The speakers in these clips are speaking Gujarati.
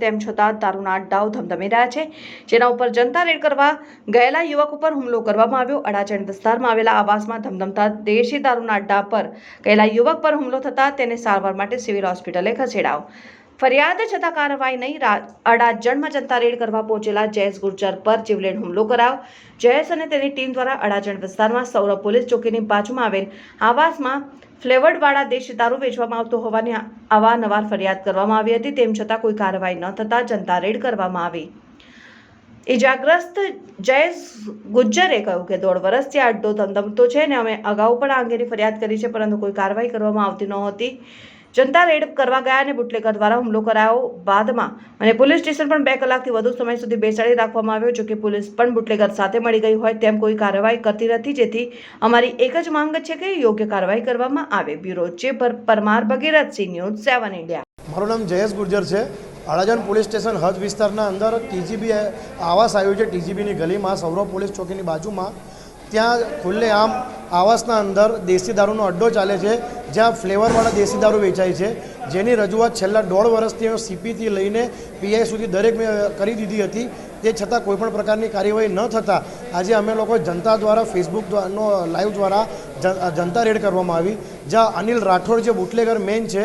તેમ છતાં દારૂના અડ્ડાઓ ધમધમી રહ્યા છે. જેના ઉપર જનતા રેડ કરવા ગયેલા યુવક ઉપર હુમલો કરવામાં આવ્યો. અડાજણ વિસ્તારમાં આવેલા આવાસમાં ધમધમતા દેશી દારૂના અડ્ડા પર ગયેલા યુવક પર હુમલો થતા તેને સારવાર માટે સિવિલ હોસ્પિટલે ખસેડાયો. ફરિયાદ છતાં કાર્યવાહી નહીં અડા અડાજણમાં જનતા રેડ કરવા પહોંચેલા જયેશ ગુર્જર પર જીવલેણ હુમલો કરાવ જયેશ અને તેની ટીમ દ્વારા અડાજણ વિસ્તારમાં સૌરભ પોલીસ ચોકીની બાજુમાં આવેલ આવાસમાં ફ્લેવર્ડવાળા દેશી દારૂ વેચવામાં આવતો હોવાની અવારનવાર ફરિયાદ કરવામાં આવી હતી. તેમ છતાં કોઈ કાર્યવાહી ન થતાં જનતા રેડ કરવામાં આવી. ઇજાગ્રસ્ત જયેશ ગુજ્જરે કહ્યું કે દોઢ વર્ષથી આ અડ્ડો ધમધમતો છે ને અમે અગાઉ પણ આ અંગેની ફરિયાદ કરી છે, પરંતુ કોઈ કાર્યવાહી કરવામાં આવતી નહોતી જનતા રેડ કરવા ગયા અને બુટલેકર દ્વારા હુમલો કરાયો બાદમાં. અને પોલીસ સ્ટેશન પણ બે કલાકથી વધુ સમય સુધી બેસાડી રાખવામાં આવ્યો, જો કે પોલીસ પણ બુટલેકર સાથે મળી ગઈ હોય તેમ કોઈ કાર્યવાહી કરતી નથી, જેથી અમારી એક જ માંગ છે કે યોગ્ય કાર્યવાહી કરવામાં આવે. બ્યુરો ચીફ પર- Parmar Bhagirathsinh news seven India. મારું નામ જયેશ ગુર્જર છે. અડાજણ પોલીસ સ્ટેશન હદ વિસ્તારના અંદર ટીજીબી આવાસ આવ્યું છે ટીજીબીની ગલીમાં સૌરવ પોલીસ ચોકીની બાજુમાં ત્યાં ખુલ્લેઆમ આવાસના અંદર દેશી દારૂનો અડ્ડો ચાલે છે, જ્યાં ફ્લેવરવાળા દેશી દારૂ વેચાય છે. જેની રજૂઆત છેલ્લા દોઢ વર્ષથી સીપીથી લઈને પીઆઈ સુધી દરેક મેં કરી દીધી હતી. તે છતાં કોઈપણ પ્રકારની કાર્યવાહી ન થતાં આજે અમે લોકો જનતા દ્વારા ફેસબુક નો, લાઈવ દ્વારા જનતા રેડ કરવામાં આવી. જ્યાં અનિલ રાઠોડ જે બુટલેગર મેન છે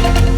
Thank you.